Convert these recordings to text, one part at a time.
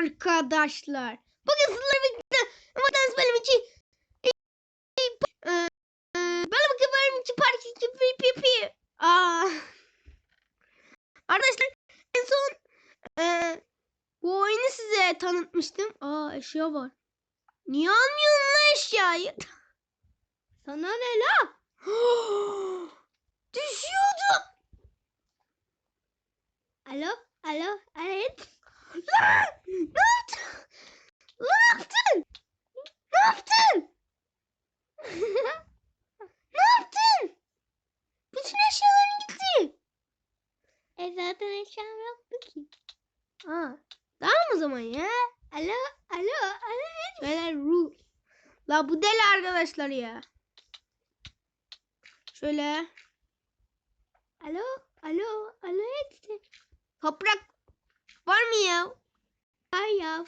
arkadaşlar. Bugün sizlerle birlikte Vatan benim için benim benim için parti için pi pi pi. Arkadaşlar en son e, bu oyunu size tanıtmıştım. Aa eşya var. Niye almıyorsun lan eşyayı? Sana ne la? Düşüyordu. Alo, alo, evet. Lan! Ne yaptın? Ne yaptın? Ne yaptın? ne yaptın? Bütün eşyaların gitti. E zaten eşyam yoktu ki. Ha, tamam o zaman ya. Alo, alo, alo. Beyler ruh. La bu deli arkadaşlar ya. Şöyle. Alo, alo, alo. Toprak var mı ya? Var ya.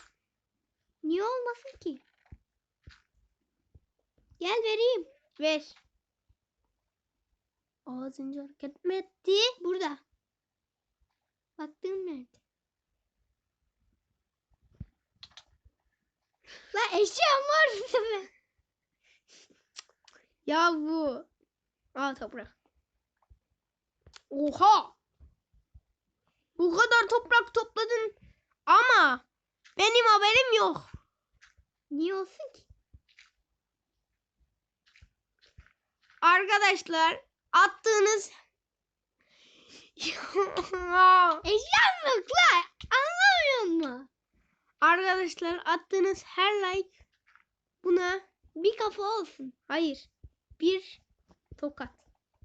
Niye olmasın ki? Gel vereyim. Ver. Az önce hareket mi etti? Burada. Baktığım nerede? La eşyam var mı? ya bu. Aa toprak. Oha. Bu kadar toprak topladın ama benim haberim yok. Niye olsun ki? Arkadaşlar attığınız la. Anlamıyor musun? Arkadaşlar attığınız her like buna bir kafa olsun. Hayır. Bir tokat.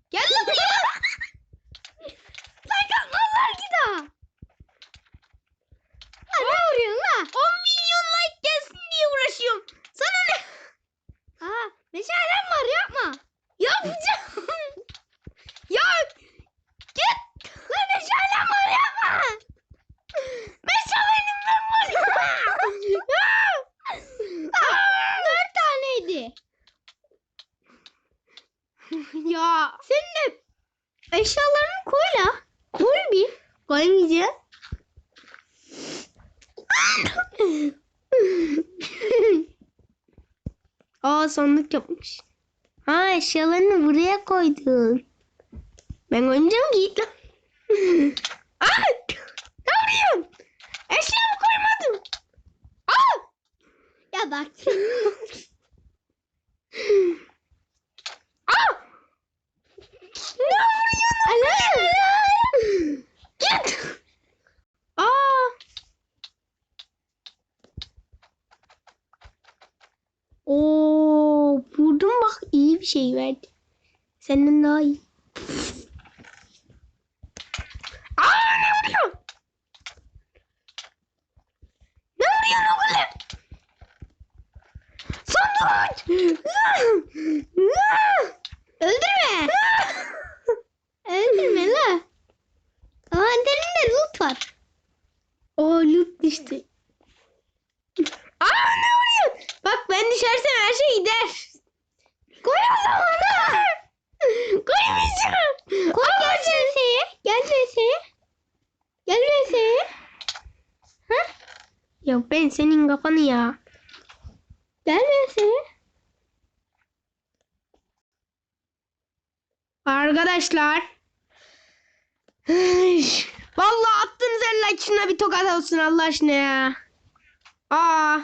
Gel lan buraya. like atmazlar ki daha. Ha, ne vuruyorsun la? 10 milyon like gelsin diye uğraşıyorum. Sana ne? Aa, meşalem var yapma. Yapacağım. ya git. La meşalem var yapma. Meşalenim ben var. Aa, Dört taneydi. ya. Senin de eşyalarını koy la. Koy bir. Koymayacağım. Aa sandık yapmış. Ha eşyalarını buraya koydun. Ben oynayacağım git lan. Aa! Ne yapıyorsun? Eşyamı koymadım. Aa! Ya bak. Aa! Ne vuruyorsun? Alo, alo. Git. Aa! Oo, vurdum bak iyi bir şey verdi. Senden daha iyi. Aa ne vuruyor? Ne vuruyorsun oğlum? Sandık! Öldürme! Öldürme la. Kavanderinde loot var. O loot düştü. Aa ne vuruyor? Bak ben düşersem her şey gider. Koy o zaman da. Koymayacağım. Koy gel VS'ye. Gel VS'ye. Gel VS'ye. Ha? Ya ben senin kafanı ya. Gel VS'ye. Arkadaşlar. Vallahi attığınız eller içine bir tokat olsun Allah aşkına ya. Aa.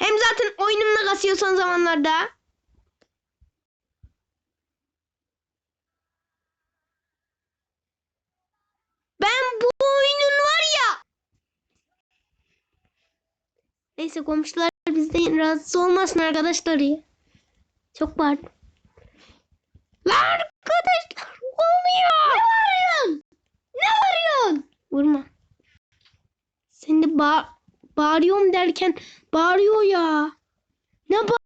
Hem zaten oyunumda kasıyor son zamanlarda. Ben bu oyunun var ya. Neyse komşular bizden rahatsız olmasın arkadaşlar ya. Çok var. Lan arkadaşlar oluyor. Ne varıyorsun? Ne varıyorsun? Vurma. Sen de ba bağırıyorum derken bağırıyor ya. Ne ba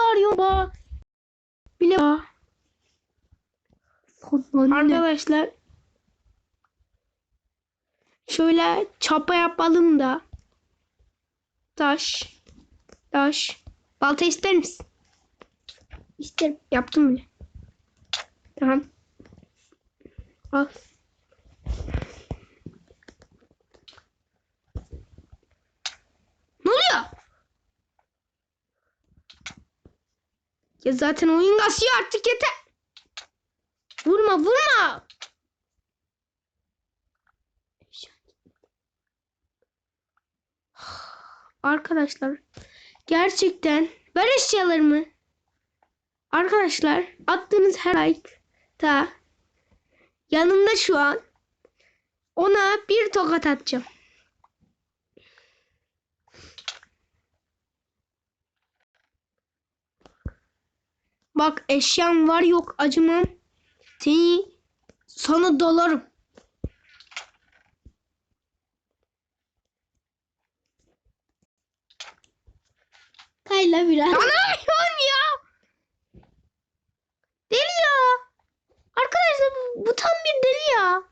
bağırıyor ba? Bile ba. Arkadaşlar şöyle çapa yapalım da. Taş. Taş. Balta ister misin? İsterim. Yaptım bile. Tamam. Al. Ya zaten oyun kasıyor artık yeter. Vurma vurma. Arkadaşlar gerçekten ver eşyalarımı. Arkadaşlar attığınız her like da yanımda şu an ona bir tokat atacağım. Bak eşyam var yok acımam. Seni sana dalarım. Kayla biraz. Yapıyorsun ya? Deli ya. Arkadaşlar bu, bu tam bir deli ya.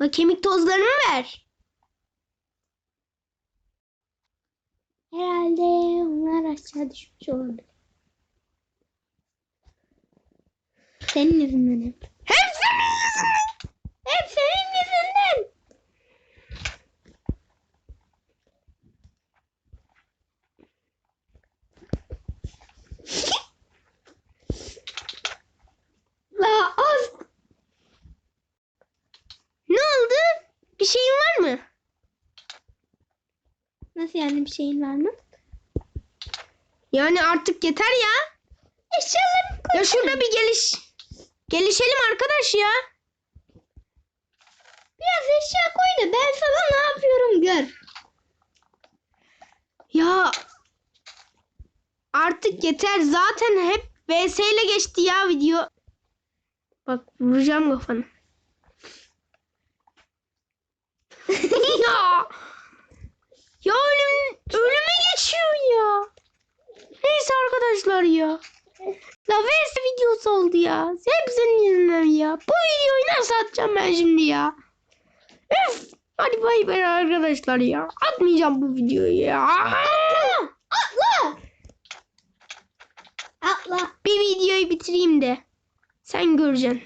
La kemik tozlarımı ver. Herhalde onlar aşağı düşmüş olabilir. Senin yüzünden hep. Hep senin yüzünden. Hep senin yüzünden. La az. Ne oldu? Bir şeyin var mı? Nasıl yani bir şeyin var mı? Yani artık yeter ya. Eşyalarımı koy. Ya şurada bir geliş. Gelişelim arkadaş ya. Biraz eşya koy da ben sana ne yapıyorum gör. Ya artık yeter. Zaten hep VS ile geçti ya video. Bak vuracağım kafanı. ya. Ya ölüm, ölüme geçiyor ya. Neyse arkadaşlar ya. La VS videosu oldu ya. Hep senin yüzünden ya. Bu videoyu nasıl atacağım ben şimdi ya? Üf. Hadi bay bay arkadaşlar ya. Atmayacağım bu videoyu ya. Atla. Atla. Bir videoyu bitireyim de. Sen göreceksin.